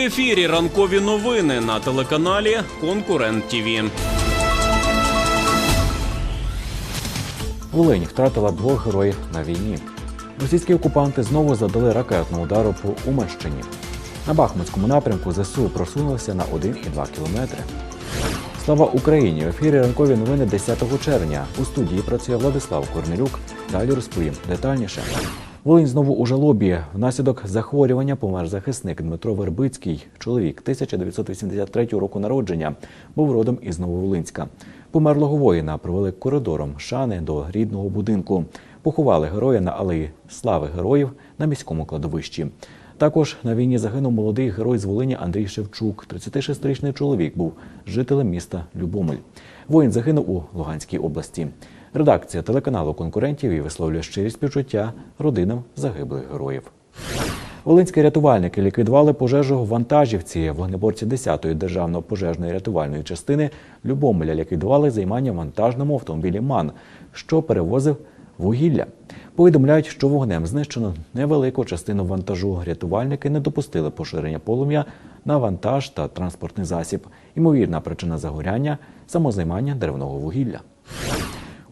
В ефірі ранкові новини на телеканалі Конкурент ТІВІ. Волинь втратила двох героїв на війні. Російські окупанти знову задали ракетну удару по Уманщині. На Бахмутському напрямку ЗСУ просунулися на 1,2 кілометри. Слава Україні! В ефірі ранкові новини 10 червня. У студії працює Владислав Корнелюк. Далі розповім детальніше. Волинь знову у жалобі. Внаслідок захворювання помер захисник Дмитро Вербицький, чоловік 1983 року народження, був родом із Нововолинська. Померлого воїна провели коридором шани до рідного будинку. Поховали героя на алеї Слави Героїв на міському кладовищі. Також на війні загинув молодий герой з Волині Андрій Шевчук. 36-річний чоловік був жителем міста Любомель. Воїн загинув у Луганській області. Редакція телеканалу конкурентів і висловлює щирі співчуття родинам загиблих героїв. Волинські рятувальники ліквідували пожежу в вантажівці. Вогнеборці 10-ї державної пожежної рятувальної частини Любомеля ліквідували займання в вантажному автомобілі МАН, що перевозив вугілля. Повідомляють, що вогнем знищено невелику частину вантажу. Рятувальники не допустили поширення полум'я на вантаж та транспортний засіб. Ймовірна причина загоряння самозаймання деревного вугілля.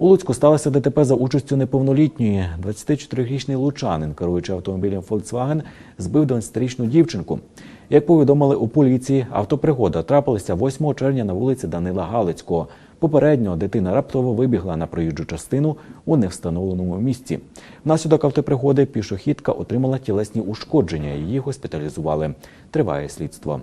У Луцьку сталося ДТП за участю неповнолітньої. 24-річний лучанин, керуючи автомобілем Volkswagen, збив 12-річну дівчинку. Як повідомили у поліції, автопригода трапилася 8 червня на вулиці Данила Галицького. Попередньо дитина раптово вибігла на проїжджу частину у невстановленому місці. Внаслідок автопригоди пішохідка отримала тілесні ушкодження. Її госпіталізували. Триває слідство.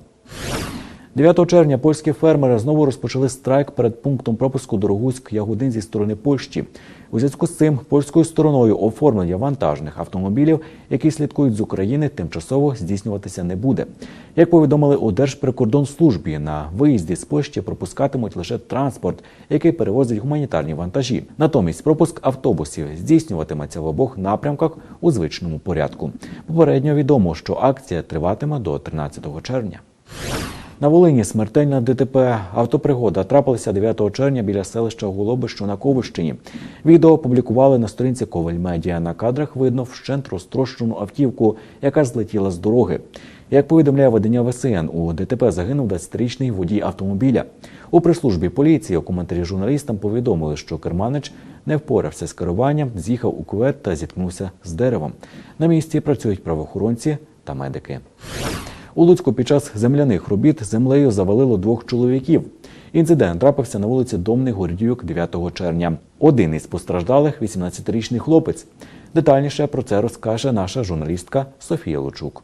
9 червня польські фермери знову розпочали страйк перед пунктом пропуску Дорогуськ-Ягодин зі сторони Польщі. У зв'язку з цим польською стороною оформлення вантажних автомобілів, які слідкують з України, тимчасово здійснюватися не буде. Як повідомили у Держприкордонслужбі, на виїзді з Польщі пропускатимуть лише транспорт, який перевозить гуманітарні вантажі. Натомість пропуск автобусів здійснюватиметься в обох напрямках у звичному порядку. Попередньо відомо, що акція триватиме до 13 червня. На Волині смертельна ДТП. Автопригода трапилася 9 червня біля селища Голоби, що на Ковищині. Відео опублікували на сторінці Коваль Медіа. На кадрах видно вщент розтрощену автівку, яка злетіла з дороги. Як повідомляє видання ВСН, у ДТП загинув 20-річний водій автомобіля. У прес-службі поліції у коментарі журналістам повідомили, що керманич не впорався з керуванням, з'їхав у кувет та зіткнувся з деревом. На місці працюють правоохоронці та медики. У Луцьку під час земляних робіт землею завалило двох чоловіків. Інцидент трапився на вулиці Домний Гордюк 9 червня. Один із постраждалих – 18-річний хлопець. Детальніше про це розкаже наша журналістка Софія Лучук.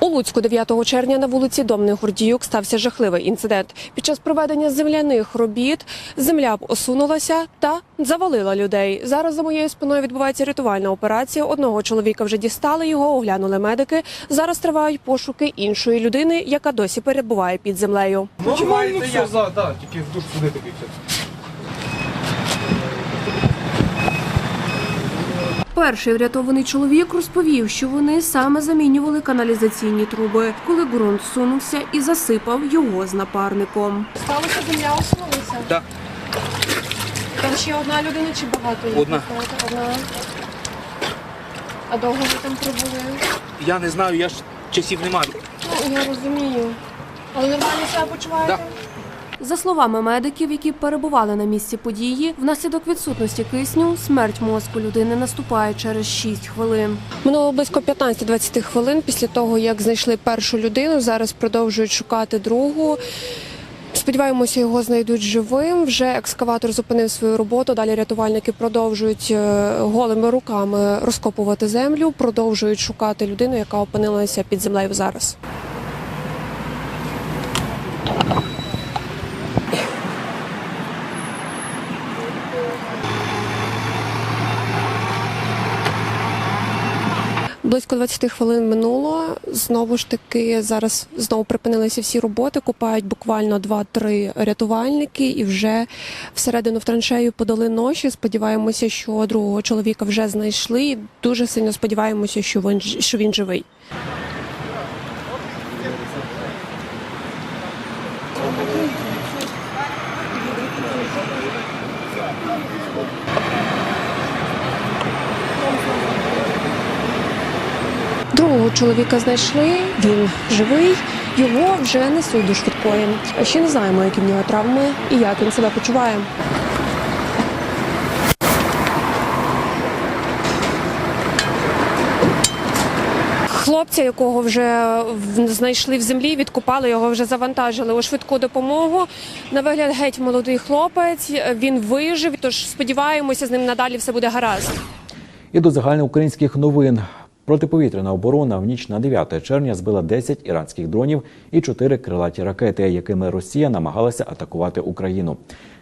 У Луцьку 9 червня на вулиці Домних Гордіюк стався жахливий інцидент. Під час проведення земляних робіт земля осунулася та завалила людей. Зараз за моєю спиною відбувається рятувальна операція. Одного чоловіка вже дістали його, оглянули медики. Зараз тривають пошуки іншої людини, яка досі перебуває під землею. Нормально все, за, да, тільки в душ туди такий все. Перший врятований чоловік розповів, що вони саме замінювали каналізаційні труби, коли ґрунт сунувся і засипав його з напарником. Сталося земля осунулася? Да. Там ще одна людина чи багато? їх? Одна. Одна. А довго ви там пробули? Я не знаю, я ж часів не маю. Ну, я розумію. Але нормально себе почуваєте? Да. За словами медиків, які перебували на місці події, внаслідок відсутності кисню смерть мозку людини наступає через 6 хвилин. Минуло близько 15-20 хвилин після того, як знайшли першу людину. Зараз продовжують шукати другу. Сподіваємося, його знайдуть живим. Вже екскаватор зупинив свою роботу. Далі рятувальники продовжують е, голими руками розкопувати землю, продовжують шукати людину, яка опинилася під землею зараз. Близько 20 хвилин минуло. Знову ж таки, зараз знову припинилися всі роботи. Купають буквально 2-3 рятувальники, і вже всередину в траншею подали ноші. Сподіваємося, що другого чоловіка вже знайшли. Дуже сильно сподіваємося, що він що він живий. Другого чоловіка знайшли, він живий, його вже несуть до швидкої. Ще не знаємо, які в нього травми і як він себе почуває. Хлопця, якого вже знайшли в землі, відкопали його, вже завантажили у швидку допомогу. На вигляд геть молодий хлопець. Він вижив. Тож сподіваємося, з ним надалі все буде гаразд. І до загальноукраїнських новин. Протиповітряна оборона в ніч на 9 червня збила 10 іранських дронів і 4 крилаті ракети, якими Росія намагалася атакувати Україну.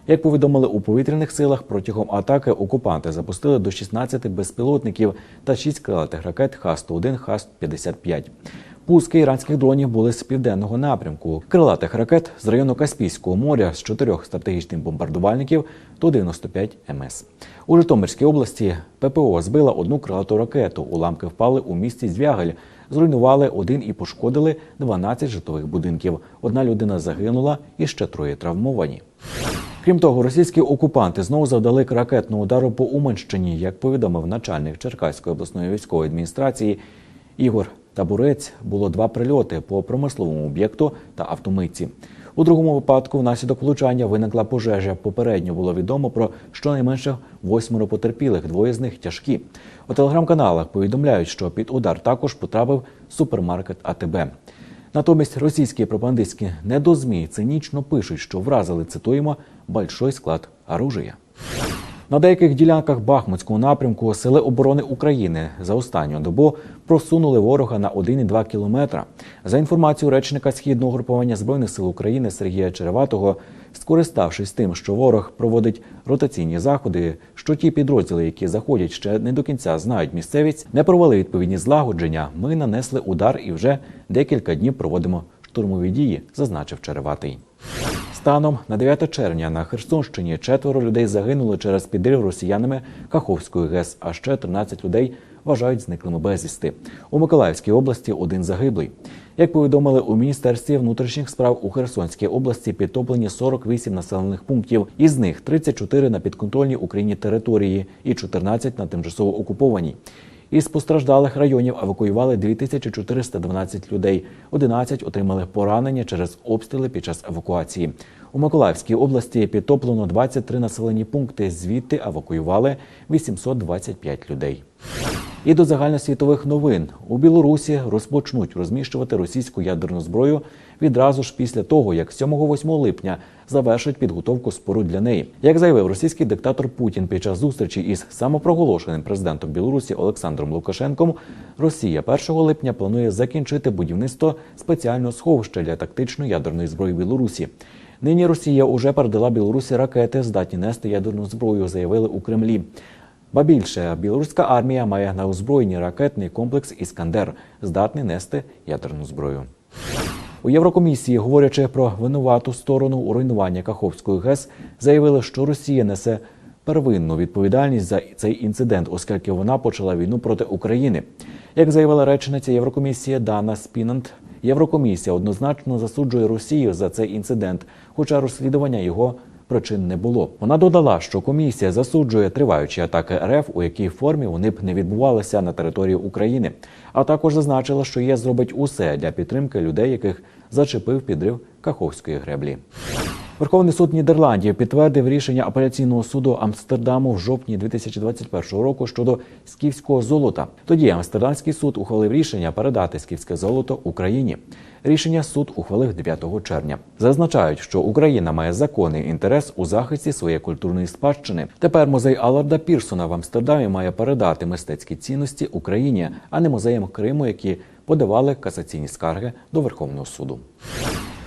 Як повідомили у повітряних силах, протягом атаки окупанти запустили до 16 безпілотників та 6 крилатих ракет Х-101, Х-55. Пуски іранських дронів були з південного напрямку. Крилатих ракет з району Каспійського моря з чотирьох стратегічних бомбардувальників до 95 МС. У Житомирській області ППО збила одну крилату ракету. Уламки впали у місті Звягель, зруйнували один і пошкодили 12 житлових будинків. Одна людина загинула і ще троє травмовані. Крім того, російські окупанти знову завдали ракетного удару по Уманщині, як повідомив начальник Черкаської обласної військової адміністрації Ігор Табурець. Було два прильоти по промисловому об'єкту та автомитці. У другому випадку, внаслідок влучання, виникла пожежа. Попередньо було відомо про щонайменше восьмеро потерпілих, двоє з них тяжкі. У телеграм-каналах повідомляють, що під удар також потрапив супермаркет АТБ. Натомість російські пропагандистські недозмі цинічно пишуть, що вразили цитуємо большой склад оружия. На деяких ділянках Бахмутського напрямку Сили оборони України за останню добу просунули ворога на 1,2 кілометра. За інформацією речника східного групування збройних сил України Сергія Череватого, скориставшись тим, що ворог проводить ротаційні заходи, що ті підрозділи, які заходять ще не до кінця знають місцевість, не провели відповідні злагодження. Ми нанесли удар і вже декілька днів проводимо штурмові дії, зазначив Череватий. Станом на 9 червня на Херсонщині четверо людей загинули через підрив росіянами Каховської ГЕС, а ще 13 людей вважають зниклими безвісти. У Миколаївській області один загиблий. Як повідомили у міністерстві внутрішніх справ у Херсонській області підтоплені 48 населених пунктів, із них 34 на підконтрольній Україні території і 14 на тимчасово окупованій. Із постраждалих районів евакуювали 2412 людей. 11 отримали поранення через обстріли під час евакуації. У Миколаївській області підтоплено 23 населені пункти. Звідти евакуювали 825 людей. І до загальносвітових новин у Білорусі розпочнуть розміщувати російську ядерну зброю відразу ж після того, як 7-8 липня завершать підготовку споруд для неї. Як заявив російський диктатор Путін під час зустрічі із самопроголошеним президентом Білорусі Олександром Лукашенком, Росія 1 липня планує закінчити будівництво спеціального сховища для тактичної ядерної зброї Білорусі. Нині Росія уже передала Білорусі ракети, здатні нести ядерну зброю, заявили у Кремлі. Ба більше білоруська армія має на озброєнні ракетний комплекс Іскандер, здатний нести ядерну зброю. У Єврокомісії, говорячи про винувату сторону у руйнуванні Каховської ГЕС, заявили, що Росія несе первинну відповідальність за цей інцидент, оскільки вона почала війну проти України. Як заявила речниця Єврокомісії Дана Спінант, Єврокомісія однозначно засуджує Росію за цей інцидент, хоча розслідування його причин не було. Вона додала, що комісія засуджує триваючі атаки РФ, у якій формі вони б не відбувалися на території України. А також зазначила, що ЄС зробить усе для підтримки людей, яких зачепив підрив Каховської греблі. Верховний суд Нідерландів підтвердив рішення апеляційного суду Амстердаму в жовтні 2021 року щодо скіфського золота. Тоді Амстердамський суд ухвалив рішення передати скіфське золото Україні. Рішення суд ухвалив 9 червня. Зазначають, що Україна має законний інтерес у захисті своєї культурної спадщини. Тепер музей Аларда Пірсона в Амстердамі має передати мистецькі цінності Україні, а не музеям Криму, які подавали касаційні скарги до Верховного суду.